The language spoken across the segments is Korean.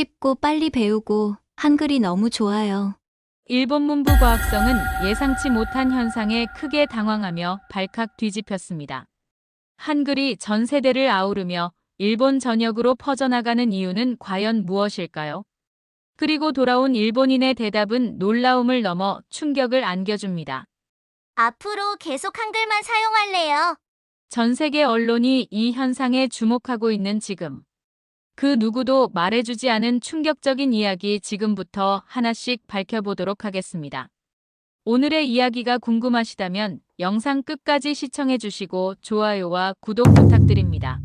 쉽고 빨리 배우고 한글이 너무 좋아요. 일본 문부 과학성은 예상치 못한 현상에 크게 당황하며 발칵 뒤집혔습니다. 한글이 전 세대를 아우르며 일본 전역으로 퍼져나가는 이유는 과연 무엇일까요? 그리고 돌아온 일본인의 대답은 놀라움을 넘어 충격을 안겨줍니다. 앞으로 계속 한글만 사용할래요. 전 세계 언론이 이 현상에 주목하고 있는 지금. 그 누구도 말해주지 않은 충격적인 이야기 지금부터 하나씩 밝혀보도록 하겠습니다. 오늘의 이야기가 궁금하시다면 영상 끝까지 시청해주시고 좋아요와 구독 부탁드립니다.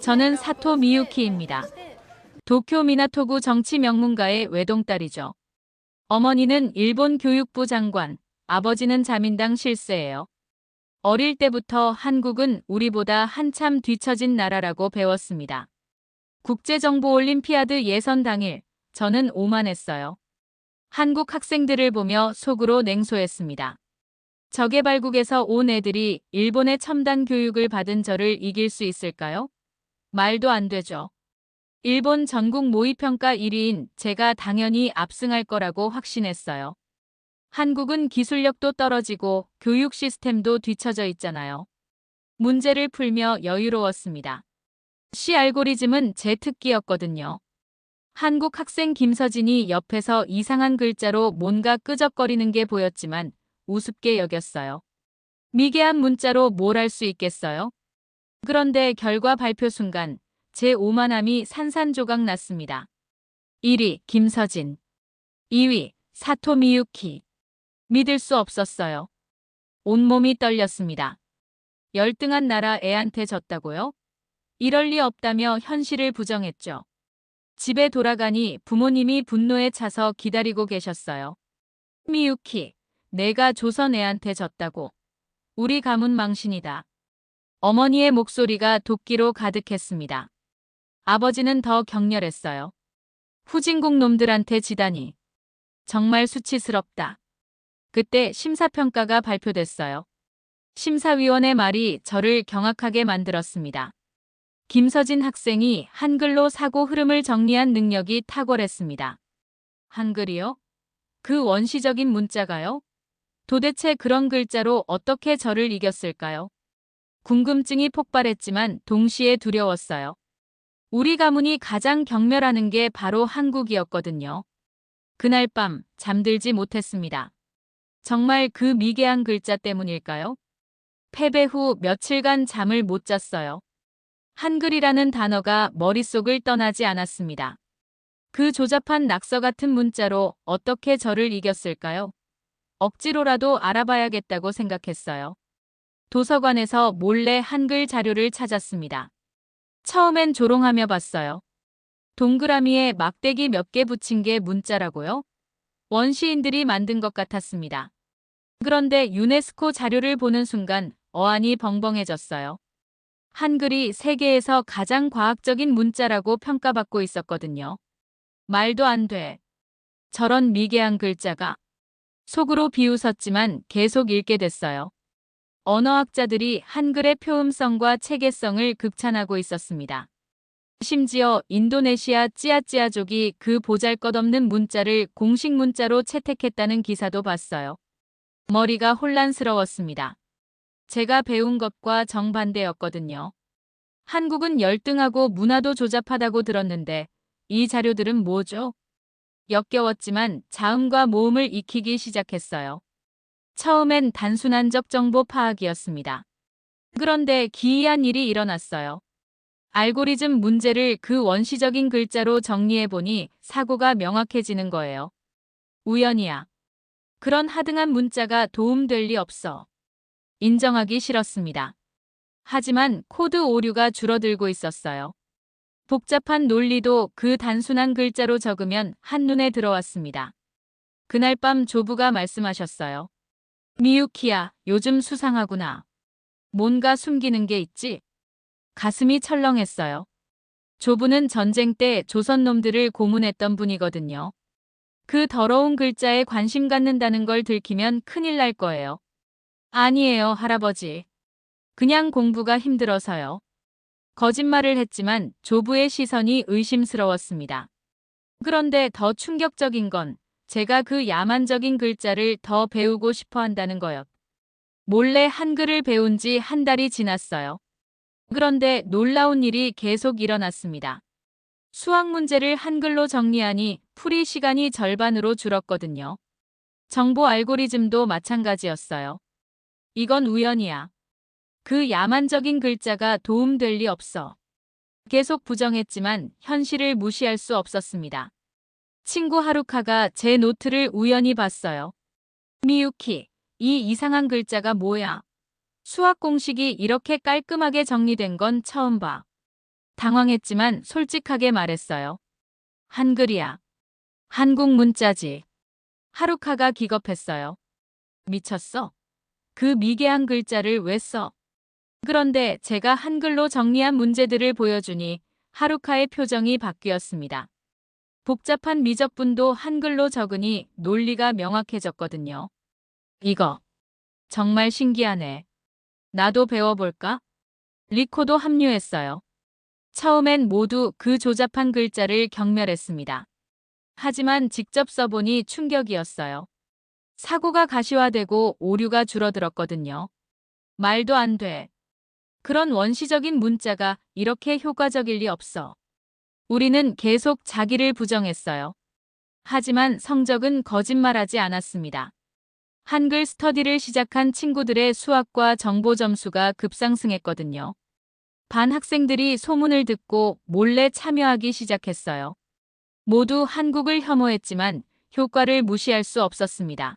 저는 사토 미유키입니다. 도쿄 미나토구 정치 명문가의 외동딸이죠. 어머니는 일본 교육부 장관, 아버지는 자민당 실세예요. 어릴 때부터 한국은 우리보다 한참 뒤처진 나라라고 배웠습니다. 국제정보올림피아드 예선 당일, 저는 오만했어요. 한국 학생들을 보며 속으로 냉소했습니다. 저개발국에서 온 애들이 일본의 첨단 교육을 받은 저를 이길 수 있을까요? 말도 안 되죠. 일본 전국 모의평가 1위인 제가 당연히 압승할 거라고 확신했어요. 한국은 기술력도 떨어지고 교육 시스템도 뒤처져 있잖아요. 문제를 풀며 여유로웠습니다. C 알고리즘은 제 특기였거든요. 한국 학생 김서진이 옆에서 이상한 글자로 뭔가 끄적거리는 게 보였지만 우습게 여겼어요. 미개한 문자로 뭘 할 수 있겠어요? 그런데 결과 발표 순간 제 오만함이 산산조각 났습니다. 1위 김서진 2위 사토 미유키 믿을 수 없었어요. 온몸이 떨렸습니다. 열등한 나라 애한테 졌다고요? 이럴 리 없다며 현실을 부정했죠. 집에 돌아가니 부모님이 분노에 차서 기다리고 계셨어요. 미유키, 내가 조선 애한테 졌다고. 우리 가문 망신이다. 어머니의 목소리가 도끼로 가득했습니다. 아버지는 더 격렬했어요. 후진국 놈들한테 지다니. 정말 수치스럽다. 그때 심사평가가 발표됐어요. 심사위원의 말이 저를 경악하게 만들었습니다. 김서진 학생이 한글로 사고 흐름을 정리한 능력이 탁월했습니다. 한글이요? 그 원시적인 문자가요? 도대체 그런 글자로 어떻게 저를 이겼을까요? 궁금증이 폭발했지만 동시에 두려웠어요. 우리 가문이 가장 경멸하는 게 바로 한국이었거든요. 그날 밤 잠들지 못했습니다. 정말 그 미개한 글자 때문일까요? 패배 후 며칠간 잠을 못 잤어요. 한글이라는 단어가 머릿속을 떠나지 않았습니다. 그 조잡한 낙서 같은 문자로 어떻게 저를 이겼을까요? 억지로라도 알아봐야겠다고 생각했어요. 도서관에서 몰래 한글 자료를 찾았습니다. 처음엔 조롱하며 봤어요. 동그라미에 막대기 몇 개 붙인 게 문자라고요? 원시인들이 만든 것 같았습니다. 그런데 유네스코 자료를 보는 순간 어안이 벙벙해졌어요. 한글이 세계에서 가장 과학적인 문자라고 평가받고 있었거든요. 말도 안 돼. 저런 미개한 글자가. 속으로 비웃었지만 계속 읽게 됐어요. 언어학자들이 한글의 표음성과 체계성을 극찬하고 있었습니다. 심지어 인도네시아 찌아찌아족이 그 보잘것없는 문자를 공식 문자로 채택했다는 기사도 봤어요. 머리가 혼란스러웠습니다. 제가 배운 것과 정반대였거든요. 한국은 열등하고 문화도 조잡하다고 들었는데 이 자료들은 뭐죠? 역겨웠지만 자음과 모음을 익히기 시작했어요. 처음엔 단순한 적 정보 파악이었습니다. 그런데 기이한 일이 일어났어요. 알고리즘 문제를 그 원시적인 글자로 정리해보니 사고가 명확해지는 거예요. 우연이야. 그런 하등한 문자가 도움될 리 없어. 인정하기 싫었습니다. 하지만 코드 오류가 줄어들고 있었어요. 복잡한 논리도 그 단순한 글자로 적으면 한눈에 들어왔습니다. 그날 밤 조부가 말씀하셨어요. 미유키야, 요즘 수상하구나. 뭔가 숨기는 게 있지? 가슴이 철렁했어요. 조부는 전쟁 때 조선 놈들을 고문했던 분이거든요. 그 더러운 글자에 관심 갖는다는 걸 들키면 큰일 날 거예요. 아니에요, 할아버지. 그냥 공부가 힘들어서요. 거짓말을 했지만 조부의 시선이 의심스러웠습니다. 그런데 더 충격적인 건 제가 그 야만적인 글자를 더 배우고 싶어 한다는 거였. 몰래 한글을 배운 지 한 달이 지났어요. 그런데 놀라운 일이 계속 일어났습니다. 수학 문제를 한글로 정리하니 풀이 시간이 절반으로 줄었거든요. 정보 알고리즘도 마찬가지였어요. 이건 우연이야. 그 야만적인 글자가 도움될 리 없어. 계속 부정했지만 현실을 무시할 수 없었습니다. 친구 하루카가 제 노트를 우연히 봤어요. 미유키, 이 이상한 글자가 뭐야? 수학 공식이 이렇게 깔끔하게 정리된 건 처음 봐. 당황했지만 솔직하게 말했어요. 한글이야. 한국 문자지. 하루카가 기겁했어요. 미쳤어? 그 미개한 글자를 왜 써? 그런데 제가 한글로 정리한 문제들을 보여주니 하루카의 표정이 바뀌었습니다. 복잡한 미적분도 한글로 적으니 논리가 명확해졌거든요. 이거 정말 신기하네. 나도 배워볼까? 리코도 합류했어요. 처음엔 모두 그 조잡한 글자를 경멸했습니다. 하지만 직접 써보니 충격이었어요. 사고가 가시화되고 오류가 줄어들었거든요. 말도 안 돼. 그런 원시적인 문자가 이렇게 효과적일 리 없어. 우리는 계속 자기를 부정했어요. 하지만 성적은 거짓말하지 않았습니다. 한글 스터디를 시작한 친구들의 수학과 정보 점수가 급상승했거든요. 반 학생들이 소문을 듣고 몰래 참여하기 시작했어요. 모두 한국을 혐오했지만 효과를 무시할 수 없었습니다.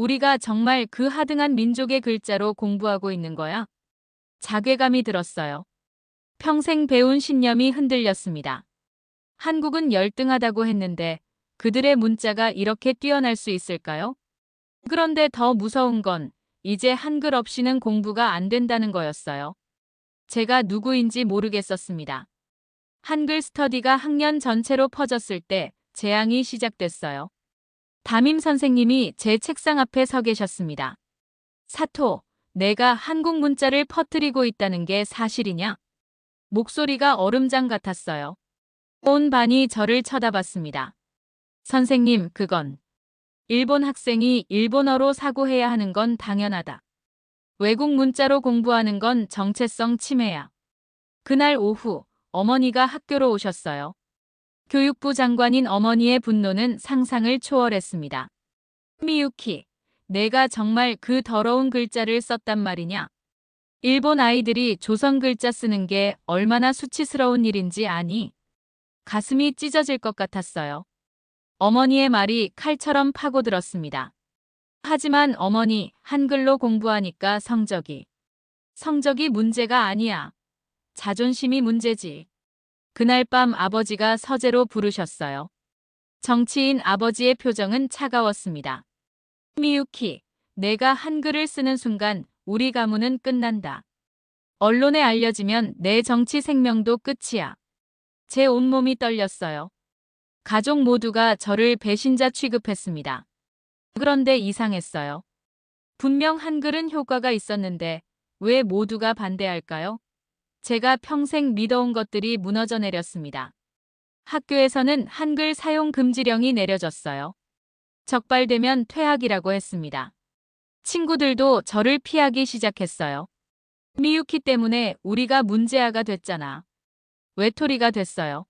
우리가 정말 그 하등한 민족의 글자로 공부하고 있는 거야? 자괴감이 들었어요. 평생 배운 신념이 흔들렸습니다. 한국은 열등하다고 했는데 그들의 문자가 이렇게 뛰어날 수 있을까요? 그런데 더 무서운 건 이제 한글 없이는 공부가 안 된다는 거였어요. 제가 누구인지 모르겠었습니다. 한글 스터디가 학년 전체로 퍼졌을 때 재앙이 시작됐어요. 담임 선생님이 제 책상 앞에 서 계셨습니다. 사토, 내가 한국 문자를 퍼뜨리고 있다는 게 사실이냐? 목소리가 얼음장 같았어요. 온 반이 저를 쳐다봤습니다. 선생님, 그건 일본 학생이 일본어로 사고해야 하는 건 당연하다. 외국 문자로 공부하는 건 정체성 침해야. 그날 오후 어머니가 학교로 오셨어요. 교육부 장관인 어머니의 분노는 상상을 초월했습니다. 미유키, 내가 정말 그 더러운 글자를 썼단 말이냐? 일본 아이들이 조선 글자 쓰는 게 얼마나 수치스러운 일인지 아니? 가슴이 찢어질 것 같았어요. 어머니의 말이 칼처럼 파고들었습니다. 하지만 어머니, 한글로 공부하니까 성적이. 성적이 문제가 아니야. 자존심이 문제지. 그날 밤 아버지가 서재로 부르셨어요. 정치인 아버지의 표정은 차가웠습니다. 미유키, 내가 한글을 쓰는 순간 우리 가문은 끝난다. 언론에 알려지면 내 정치 생명도 끝이야. 제 온몸이 떨렸어요. 가족 모두가 저를 배신자 취급했습니다. 그런데 이상했어요. 분명 한글은 효과가 있었는데 왜 모두가 반대할까요? 제가 평생 믿어온 것들이 무너져 내렸습니다. 학교에서는 한글 사용 금지령이 내려졌어요. 적발되면 퇴학이라고 했습니다. 친구들도 저를 피하기 시작했어요. 미유키 때문에 우리가 문제아가 됐잖아. 외톨이가 됐어요.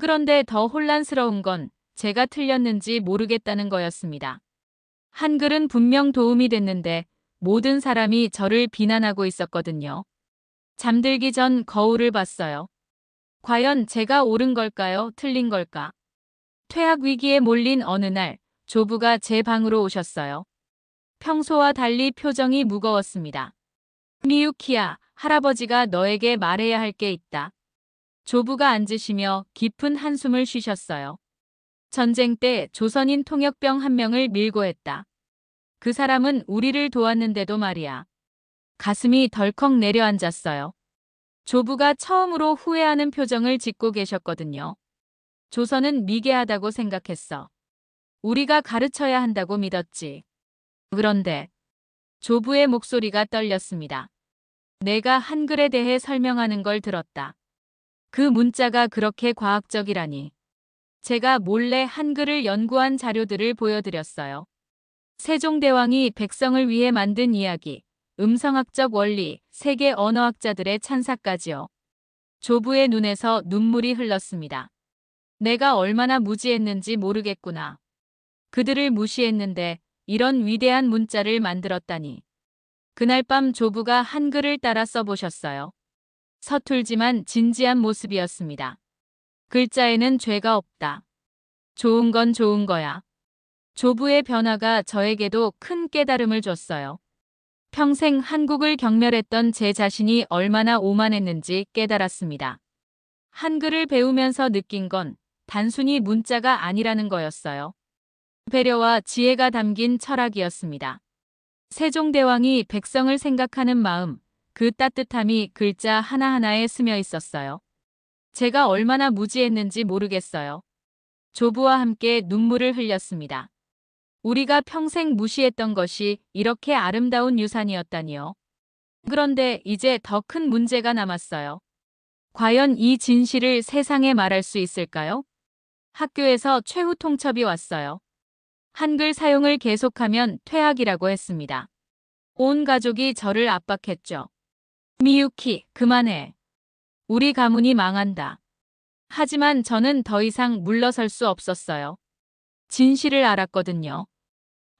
그런데 더 혼란스러운 건 제가 틀렸는지 모르겠다는 거였습니다. 한글은 분명 도움이 됐는데 모든 사람이 저를 비난하고 있었거든요. 잠들기 전 거울을 봤어요. 과연 제가 옳은 걸까요? 틀린 걸까? 퇴학 위기에 몰린 어느 날 조부가 제 방으로 오셨어요. 평소와 달리 표정이 무거웠습니다. 미유키야, 할아버지가 너에게 말해야 할 게 있다. 조부가 앉으시며 깊은 한숨을 쉬셨어요. 전쟁 때 조선인 통역병 한 명을 밀고 했다. 그 사람은 우리를 도왔는데도 말이야. 가슴이 덜컥 내려앉았어요. 조부가 처음으로 후회하는 표정을 짓고 계셨거든요. 조선은 미개하다고 생각했어. 우리가 가르쳐야 한다고 믿었지. 그런데 조부의 목소리가 떨렸습니다. 내가 한글에 대해 설명하는 걸 들었다. 그 문자가 그렇게 과학적이라니. 제가 몰래 한글을 연구한 자료들을 보여드렸어요. 세종대왕이 백성을 위해 만든 이야기, 음성학적 원리, 세계 언어학자들의 찬사까지요. 조부의 눈에서 눈물이 흘렀습니다. 내가 얼마나 무지했는지 모르겠구나. 그들을 무시했는데 이런 위대한 문자를 만들었다니. 그날 밤 조부가 한글을 따라 써보셨어요. 서툴지만 진지한 모습이었습니다. 글자에는 죄가 없다. 좋은 건 좋은 거야. 조부의 변화가 저에게도 큰 깨달음을 줬어요. 평생 한국을 경멸했던 제 자신이 얼마나 오만했는지 깨달았습니다. 한글을 배우면서 느낀 건 단순히 문자가 아니라는 거였어요. 배려와 지혜가 담긴 철학이었습니다. 세종대왕이 백성을 생각하는 마음, 그 따뜻함이 글자 하나하나에 스며 있었어요. 제가 얼마나 무지했는지 모르겠어요. 조부와 함께 눈물을 흘렸습니다. 우리가 평생 무시했던 것이 이렇게 아름다운 유산이었다니요. 그런데 이제 더 큰 문제가 남았어요. 과연 이 진실을 세상에 말할 수 있을까요? 학교에서 최후 통첩이 왔어요. 한글 사용을 계속하면 퇴학이라고 했습니다. 온 가족이 저를 압박했죠. 미유키, 그만해. 우리 가문이 망한다. 하지만 저는 더 이상 물러설 수 없었어요. 진실을 알았거든요.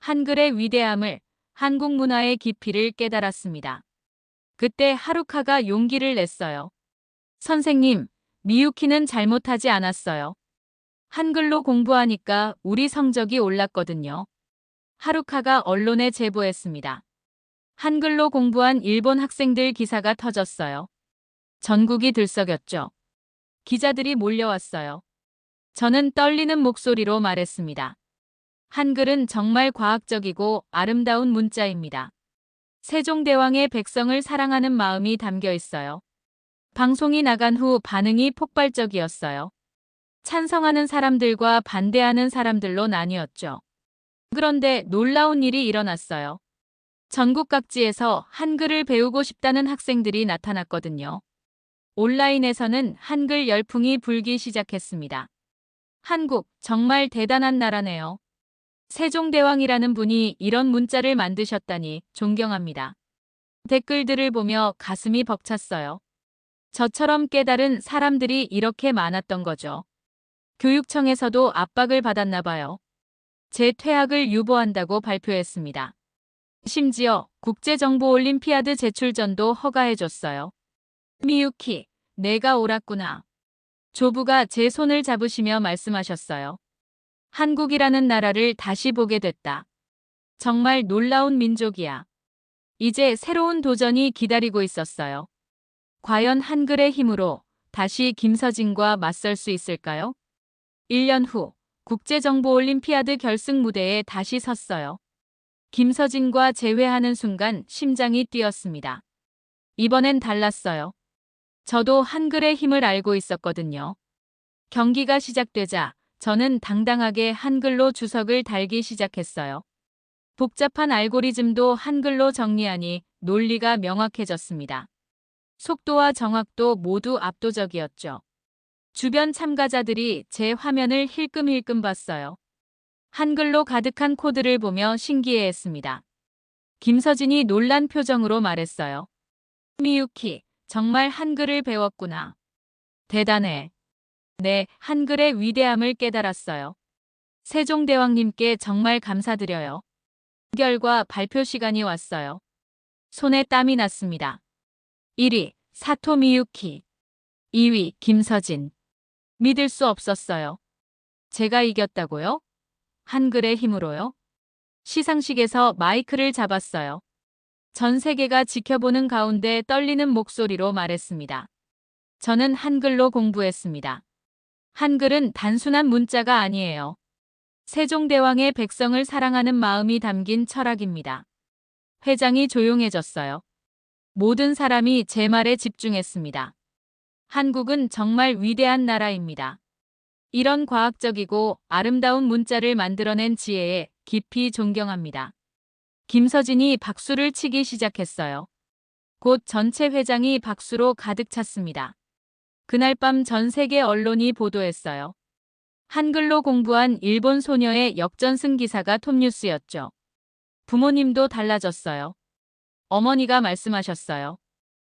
한글의 위대함을, 한국 문화의 깊이를 깨달았습니다. 그때 하루카가 용기를 냈어요. 선생님, 미유키는 잘못하지 않았어요. 한글로 공부하니까 우리 성적이 올랐거든요. 하루카가 언론에 제보했습니다. 한글로 공부한 일본 학생들 기사가 터졌어요. 전국이 들썩였죠. 기자들이 몰려왔어요. 저는 떨리는 목소리로 말했습니다. 한글은 정말 과학적이고 아름다운 문자입니다. 세종대왕의 백성을 사랑하는 마음이 담겨 있어요. 방송이 나간 후 반응이 폭발적이었어요. 찬성하는 사람들과 반대하는 사람들로 나뉘었죠. 그런데 놀라운 일이 일어났어요. 전국 각지에서 한글을 배우고 싶다는 학생들이 나타났거든요. 온라인에서는 한글 열풍이 불기 시작했습니다. 한국, 정말 대단한 나라네요. 세종대왕이라는 분이 이런 문자를 만드셨다니 존경합니다. 댓글들을 보며 가슴이 벅찼어요. 저처럼 깨달은 사람들이 이렇게 많았던 거죠. 교육청에서도 압박을 받았나 봐요. 제 퇴학을 유보한다고 발표했습니다. 심지어 국제정보올림피아드 제출전도 허가해줬어요. 미유키, 내가 옳았구나. 조부가 제 손을 잡으시며 말씀하셨어요. 한국이라는 나라를 다시 보게 됐다. 정말 놀라운 민족이야. 이제 새로운 도전이 기다리고 있었어요. 과연 한글의 힘으로 다시 김서진과 맞설 수 있을까요? 1년 후 국제정보올림피아드 결승 무대에 다시 섰어요. 김서진과 재회하는 순간 심장이 뛰었습니다. 이번엔 달랐어요. 저도 한글의 힘을 알고 있었거든요. 경기가 시작되자 저는 당당하게 한글로 주석을 달기 시작했어요. 복잡한 알고리즘도 한글로 정리하니 논리가 명확해졌습니다. 속도와 정확도 모두 압도적이었죠. 주변 참가자들이 제 화면을 힐끔힐끔 봤어요. 한글로 가득한 코드를 보며 신기해했습니다. 김서진이 놀란 표정으로 말했어요. 미유키, 정말 한글을 배웠구나. 대단해. 네, 한글의 위대함을 깨달았어요. 세종대왕님께 정말 감사드려요. 결과 발표 시간이 왔어요. 손에 땀이 났습니다. 1위, 사토 미유키. 2위, 김서진. 믿을 수 없었어요. 제가 이겼다고요? 한글의 힘으로요? 시상식에서 마이크를 잡았어요. 전 세계가 지켜보는 가운데 떨리는 목소리로 말했습니다. 저는 한글로 공부했습니다. 한글은 단순한 문자가 아니에요. 세종대왕의 백성을 사랑하는 마음이 담긴 철학입니다. 회장이 조용해졌어요. 모든 사람이 제 말에 집중했습니다. 한국은 정말 위대한 나라입니다. 이런 과학적이고 아름다운 문자를 만들어낸 지혜에 깊이 존경합니다. 김서진이 박수를 치기 시작했어요. 곧 전체 회장이 박수로 가득 찼습니다. 그날 밤 전 세계 언론이 보도했어요. 한글로 공부한 일본 소녀의 역전승 기사가 톱뉴스였죠. 부모님도 달라졌어요. 어머니가 말씀하셨어요.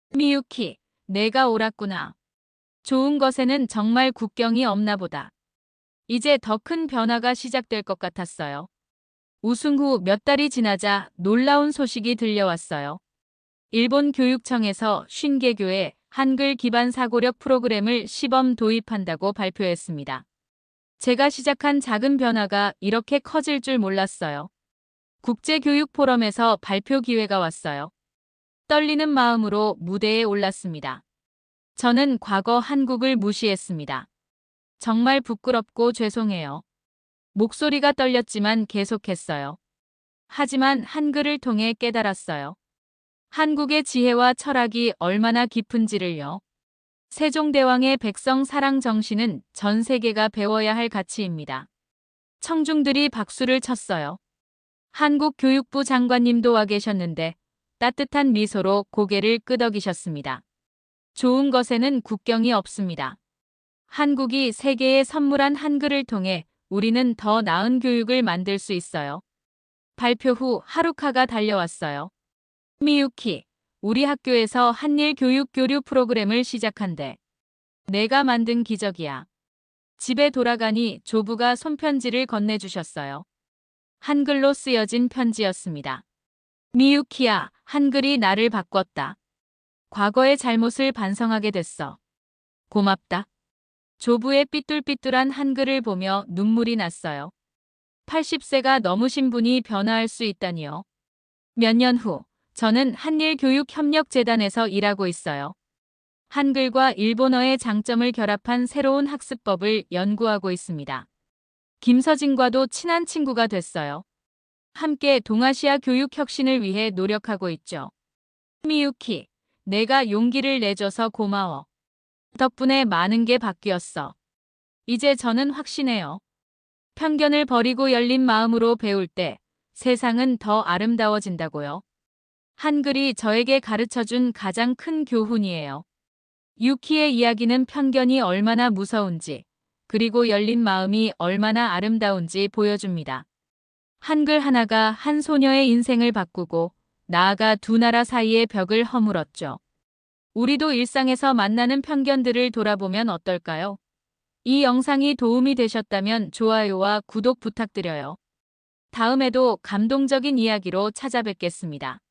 미유키, 내가 옳았구나. 좋은 것에는 정말 국경이 없나 보다. 이제 더 큰 변화가 시작될 것 같았어요. 우승 후 몇 달이 지나자 놀라운 소식이 들려왔어요. 일본 교육청에서 쉰개교에 한글 기반 사고력 프로그램을 시범 도입한다고 발표했습니다. 제가 시작한 작은 변화가 이렇게 커질 줄 몰랐어요. 국제교육 포럼에서 발표 기회가 왔어요. 떨리는 마음으로 무대에 올랐습니다. 저는 과거 한국을 무시했습니다. 정말 부끄럽고 죄송해요. 목소리가 떨렸지만 계속했어요. 하지만 한글을 통해 깨달았어요. 한국의 지혜와 철학이 얼마나 깊은지를요. 세종대왕의 백성 사랑 정신은 전 세계가 배워야 할 가치입니다. 청중들이 박수를 쳤어요. 한국 교육부 장관님도 와 계셨는데 따뜻한 미소로 고개를 끄덕이셨습니다. 좋은 것에는 국경이 없습니다. 한국이 세계에 선물한 한글을 통해 우리는 더 나은 교육을 만들 수 있어요. 발표 후 하루카가 달려왔어요. 미유키, 우리 학교에서 한일 교육 교류 프로그램을 시작한대. 내가 만든 기적이야. 집에 돌아가니 조부가 손편지를 건네주셨어요. 한글로 쓰여진 편지였습니다. 미유키야, 한글이 나를 바꿨다. 과거의 잘못을 반성하게 됐어. 고맙다. 조부의 삐뚤삐뚤한 한글을 보며 눈물이 났어요. 80세가 넘으신 분이 변화할 수 있다니요. 몇 년 후, 저는 한일교육협력재단에서 일하고 있어요. 한글과 일본어의 장점을 결합한 새로운 학습법을 연구하고 있습니다. 김서진과도 친한 친구가 됐어요. 함께 동아시아 교육 혁신을 위해 노력하고 있죠. 미유키, 내가 용기를 내줘서 고마워. 덕분에 많은 게 바뀌었어. 이제 저는 확신해요. 편견을 버리고 열린 마음으로 배울 때 세상은 더 아름다워진다고요. 한글이 저에게 가르쳐 준 가장 큰 교훈이에요. 유키의 이야기는 편견이 얼마나 무서운지, 그리고 열린 마음이 얼마나 아름다운지 보여줍니다. 한글 하나가 한 소녀의 인생을 바꾸고 나아가 두 나라 사이의 벽을 허물었죠. 우리도 일상에서 만나는 편견들을 돌아보면 어떨까요? 이 영상이 도움이 되셨다면 좋아요와 구독 부탁드려요. 다음에도 감동적인 이야기로 찾아뵙겠습니다.